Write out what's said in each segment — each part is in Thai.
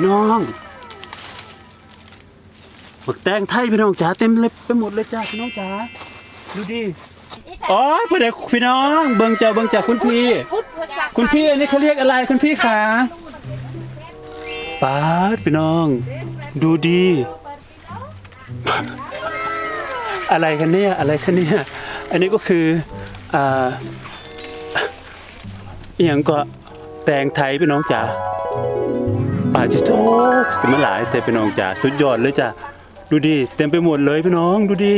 พี่น้องหมึกแตงไทยพี่น้องจ๋าเต็มเลยไปหมดเลยจ้าพี่น้องจ๋าดูดิอ๋อเพื่อนพี่น้องเบิ่งเจ้าเบิ่งเจ้าคุณพี่ คุณพี่อันนี้เขาเรียกอะไรคุณพี่ขาป้าดพี่น้อง ดูดี อะไรกันเนี่ยอะไรกันเนี่ยอันนี้ก็คืออ่าอย่างก็แตงไทยพี่น้องจ๋า ป่าจิโตสมาหลายแต่พี่น้องจ๋าสุดยอดเลยจ้ะดูดิเต็มไปหมดเลยพี่น้องดูดิ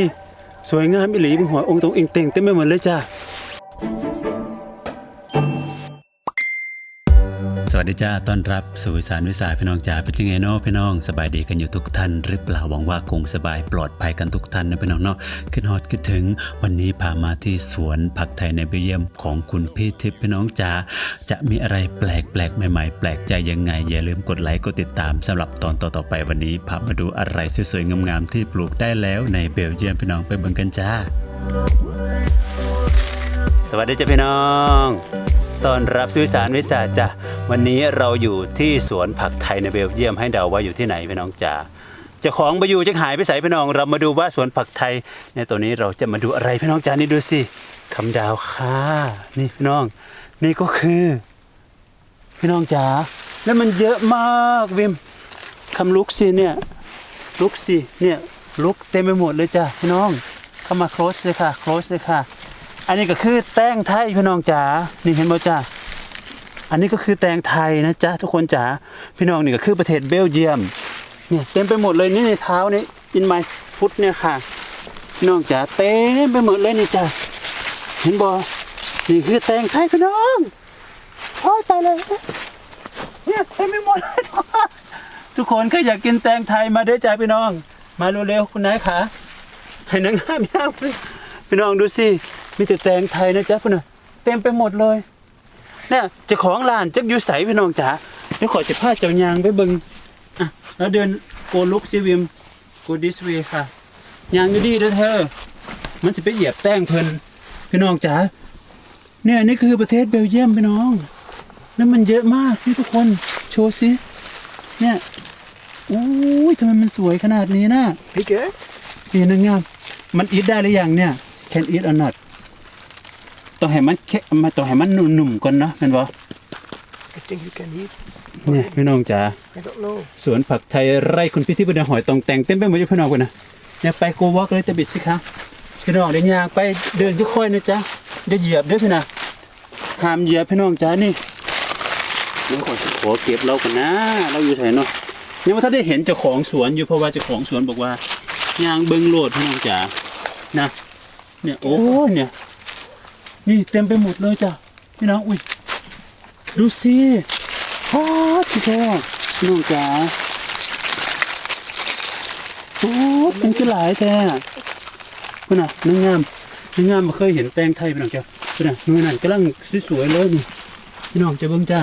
สวยงามอิหลีบนหัวองค์ตรงเองเต่งเต็มไปหมดเลยจ้ะ สวัสดีจ้าต้อนรับสู่วิสานวิสาพี่น้องจ๋าเป็นยังไงเนาะพี่น้องสบายดีกันอยู่ทุกท่านหรือเปล่าหวังว่าคงสบายปลอดภัยกันทุกท่านนะพี่น้องเนาะขึ้นฮอดขึ้นถึง วันนี้พามาที่สวนผักไทยในเบลเยียมของคุณพี่ทิพย์พี่น้องจ๋าจะมีอะไรแปลกแปลกใหม่ๆ แปลกใจยังไง อย่าลืมกดไลค์กดติดตามสำหรับตอนต่อๆไปวันนี้พามาดูอะไรสวยๆงามๆที่ปลูกได้แล้วในเบลเยียมพี่น้องไปเบิ่งกันจ้า สวัสดีจ้าพี่น้อง ตอนรับสุสานวิสาจ้ะวันนี้เราอยู่ที่สวนผักไทยในเบลเยียมให้เดาว่าอยู่ที่ไหนพี่น้องจ๋าเจ้าของไปอยู่จะหายไปใส่พี่น้อง เรามาดูว่าสวนผักไทยในตัวนี้เราจะมาดูอะไรพี่น้องจ๋านี่ดูสิคำดาวค่ะนี่พี่น้อง นี่ก็คือ พี่น้องจ๋าแล้วมันเยอะมากวิมคำลุกสิเนี่ยลุกสิเนี่ยลุกเต็มไปหมดเลยจ้ะพี่น้องเข้ามา close เลยค่ะ close เลยค่ะ อันนี้ก็คือแตงไทยพี่น้องจ๋านี่เห็นบ่จ้าอันนี้ก็คือแตงไทยนะจ๊ะทุกคนจ๋าพี่น้องนี่ก็คือประเทศเบลเยียมเนี่ยเต็มไปหมดเลยนี่ในเท้านี่ in my foot เนี่ยค่ะพี่น้องจ๋าเต็มไปหมดเลยนี่จ้ะเห็นบ่นี่คือแตงไทยพี่น้องโอ้ยตายเลยเนี่ยเต็มไปหมดเลยทุกคนใครอยากกินแตงไทยมาเด้อจ้าพี่น้อง มาเร็วๆคุณนายขาให้นังห้ามยากเลยพี่น้องดูสิ มีแต่แตงไทยนะจ๊ะพี่น้องเต็มไปหมดเลยเนี่ยเจ้าของร้านจักอยู่ใสพี่น้องจ๋าเดี๋ยวขอจะพาเจ้ายางไปเบิงอะแล้วเดินโกลุกซิวิมโกดิสเวค่ะยางอยู่ดีเด้อเธอ มันจะไปเหยียบแต้งเพิ่นพี่น้องจ๋าเนี่ยนี่คือประเทศเบลเยียมพี่น้องแล้วมันเยอะมากนี่ทุกคนโชว์สิเนี่ยอุ้ยทำไมมันสวยขนาดนี้นะ Pique? นี่นางงามมันอีทได้หรือยังเนี่ย can eat or not ต้องให้มันแค่มาต้องให้มันหนุ่มๆก่อนเนาะแม่นบ่ I think you can eat. เนี่ยพี่น้องจ๋า I don't know. สวนผักไทยไร่คุณพี่ที่บดหอยตองแต่งเต็มไปหมดอยู่พี่น้องกันนะเนี่ยไปโกวอกเลยตะบิดสิคะพี่น้องเดินยางไปเดินค่อยๆนะจ๊ะอย่าเหยียบเด้อพี่นะห้ามเหยียบพี่น้องจ๋านี่เดี๋ยวขอขอเก็บเรากันนะ เราอยู่ไหนเนาะยังว่าถ้าได้เห็นเจ้าของสวนอยู่เพราะว่าเจ้าของสวนบอกว่ายางเบิงโลดพี่น้องจ๋านะเนี่ยโอ้ยเนี่ย นี่เต็มไปหมดเลยจ้ะพี่น้องอุ้ยดูสิฮอตชิโก้พี่น้องจ๋าโอ้เป็นคือหลายแท้พี่น่ะนางงามนางงามมาเคยเห็นแตงไทยพี่น้องจ้ะพี่น่ะมือนั่นกำลังสวยๆเลยนี่พี่น้องจะเบิ่งจ้า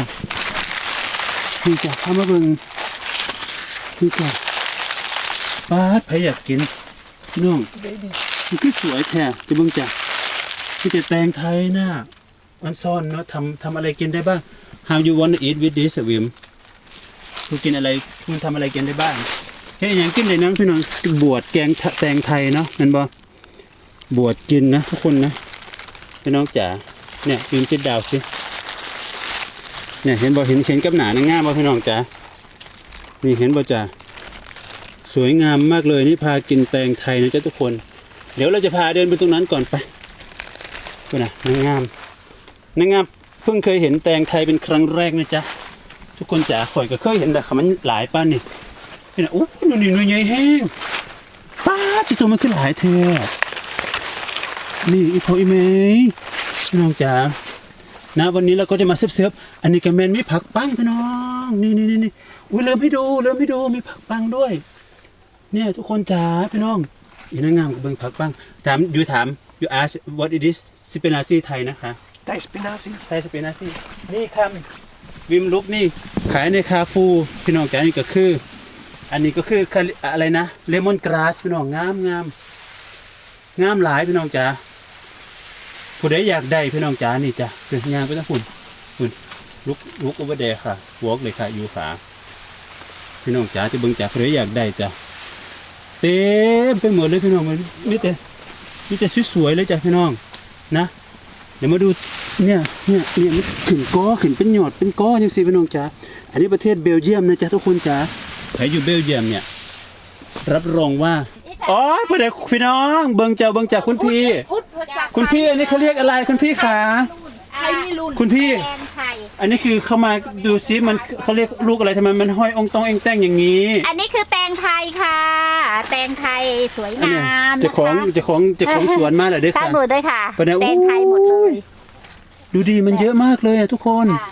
นี่จ้ะข้ามาเบิ่งนี่จ้ะปาดใครอยากกินพี่น้องมันคือสวยแท้จะเบิ่งจ้ะ ที่จะแตงไทยน่ะอันซ่อนเนาะทำทำอะไรกินได้บ้าง How you want to eat with this วิมคุณกินอะไรคุณทำอะไรกินได้บ้างเฮ้ยอย่างกินเลยนะพี่น้องบวชแกงแตงไทยเนาะมันบ่บวชกินนะทุกคนนะพี่น้องจ๋าเนี่ยวิมจิดดาวสิเนี่ยเห็นบ่เห็นเห็นกับหนานางงามบ่พี่น้องจ๋านี่เห็นบ่จ๋าสวยงามมากเลยนี่พากินแตงไทยนะจ๊ะทุกคน เดี๋ยวเราจะพาเดินไปตรงนั้นก่อนไป ดูนะนางงามนางงามเพิ่งเคยเห็นแตงไทยเป็นครั้งแรกนะจ๊ะทุกคนจ๋าข่อยก็เคยเห็นแต่ค่ะมันหลายป้านนี่นี่นะโอ้หนูนี่หนูใหญ่แห้งป้าจิตัวมันขึ้นหลายเท่นี่อีโพอีเมย์พี่น้องจ๋านะวันนี้เราก็จะมาเซิฟๆอันนี้ก็แมนมีผักปังพี่น้องนี่นี่นี่นี่อุ้ยเริ่มให้ดูเริ่มให้ดูมีผักปังด้วย เนี่ยทุกคนจ๋าพี่น้องอีนางงามกับเบิ่งผักบ้างถามอยู่ถามอยู่ ask what it is สเปนาซีไทยนะคะ Thai spinazie. ไทยสเปนาซีนี่คำวิมลุกนี่ขายในคาฟูพี่น้องจ๋านี่ก็คือ อันนี้ก็คือคาลิอะไรนะเลมอนกราสพี่น้องงามงามงามหลายพี่น้องจ๋าผู้ใดอยากได้พี่น้องจ๋านี่จ้ะเดินยางไปทั้งฝุ่นฝุ่นลุกลุกอุบเดค่ะวอกเลยค่ะอยู่ขาพี่น้องจ๋าจะเบิ่งจ๋าใครอยากได้จ้ะเต็มไปหมดเลยพี่น้องมันมีแต่มีแต่สวยๆเลยจ้ะพี่น้อง นะ เดี๋ยวมาดูเนี่ยเนี่ยเนี่ยมันขึ้นกอขึ้นเป็นหยอดเป็นกอจังสิพี่น้องจ๋าอันนี้ประเทศเบลเยียมนะจ๊ะทุกคนจ๋าใครอยู่เบลเยียมเนี่ย รับรองว่าอ๋อเพื่อนพี่น้องเบิ่งเจ้าเบิ่งจ๋าคุณพี่ พุทธภาษาคุณพี่อันนี้เขาเรียกอะไรคุณพี่ขาไทยไม่รุนคุณพี่แกงไทย อันนี้คือเข้ามาดูซิมันเขาเรียกลูกอะไรทำไมมันห้อยองตองเองแต่งอย่างนี้ อันนี้คือแตงไทยค่ะ แตงไทยสวยอันงาเนี้ยมเจ้าของเจ้าของเจ้าของสวนมาเหรอเด้อข้าค่ะงมือด้วยค่ะปะเนี่ยแตงไทยหมดเลโอ้ยยดูดีมันเยอะมากเลยอะทุกคนค่ะ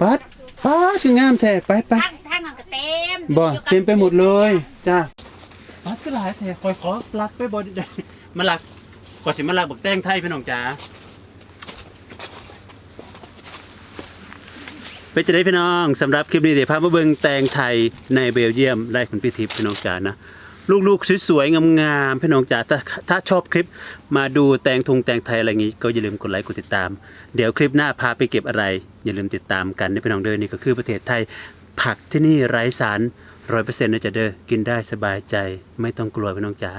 ปัดป้าชื่องามแท้ไปไปทั้งทั้งมันก็เต็มบ่อยู่กันเต็มไปหมดเลยจ้าปัดก็หลายแท้คอยขอลักไปบ่ได้มาลักกว่าสิมาลักบักแตงไทยพี่น้องจ๋าไปจะได้พี่น้องสำหรับคลิปนี้เดี๋ยวพามาเบิ่งแตงไทยในเบลเยียมได้คุณพี่ทิพย์พี่น้องจ๋านะ ลูกๆสวยๆงามๆพี่น้องจ๋าถ้าถ้าชอบคลิปมาดูแตงทงแตงไทยอะไรอย่างงี้ ก็อย่าลืมกดไลค์กดติดตาม เดี๋ยวคลิปหน้าพาไปเก็บอะไร อย่าลืมติดตามกันนะพี่น้องเด้อนี่ก็คือประเทศไทยผักที่นี่ไร้สารร้อยเปอร์เซ็นต์นะจ๊ะเด้อกินได้สบายใจ ไม่ต้องกลัวพี่น้องจ๋า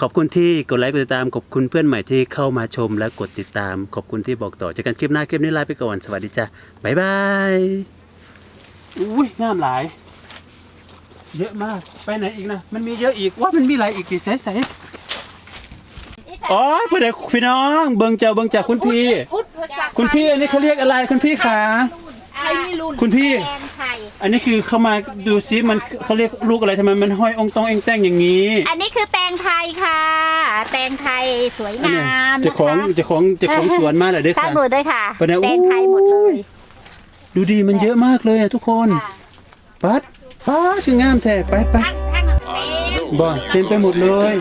ขอบคุณที่กดไลค์กดติดตามขอบคุณเพื่อนใหม่ที่เข้ามาชมและกดติดตาม ขอบคุณที่บอกต่อเจอกันคลิปหน้าคลิปนี้ลาไปก่อนสวัสดีจ้ะบ๊ายบายอุ้ยงามหลาย เยอะมาก ไปไหนอีกนะ มันมีเยอะอีกว่ามันมีหลายอีกกี่ใส่ใส่อ๋อเพื่อนพี่น้องเบิ่งเจ้าเบิ่งจากคุณพี่พุทธภาษาคุณพี่อันนี้เขาเรียกอะไรคุณพี่ขาไทยไม่รุนคุณพี่แกงไทยอันนี้คือเข้ามาดูซิมันเขาเรียกลูกอะไรทำไมมันห้อยองตองเองแต่งอย่างนี้ อันนี้คือแตงไทยค่ะ แตงไทยสวยอันงาเนี้ยมเจ้าของเจ้าของเจ้าของสวนมาเหรอเด้อข้างค่ะมือด้วยค่ะปะเนี่ยแตงไทยหมดเลย ดูดีมันเยอะมากเลยอะทุกคนค่ะปัด ป้าชื่องามแท้ไปไปทั้งทั้งมันก็เต็ม บ่เต็มไปหมดเลย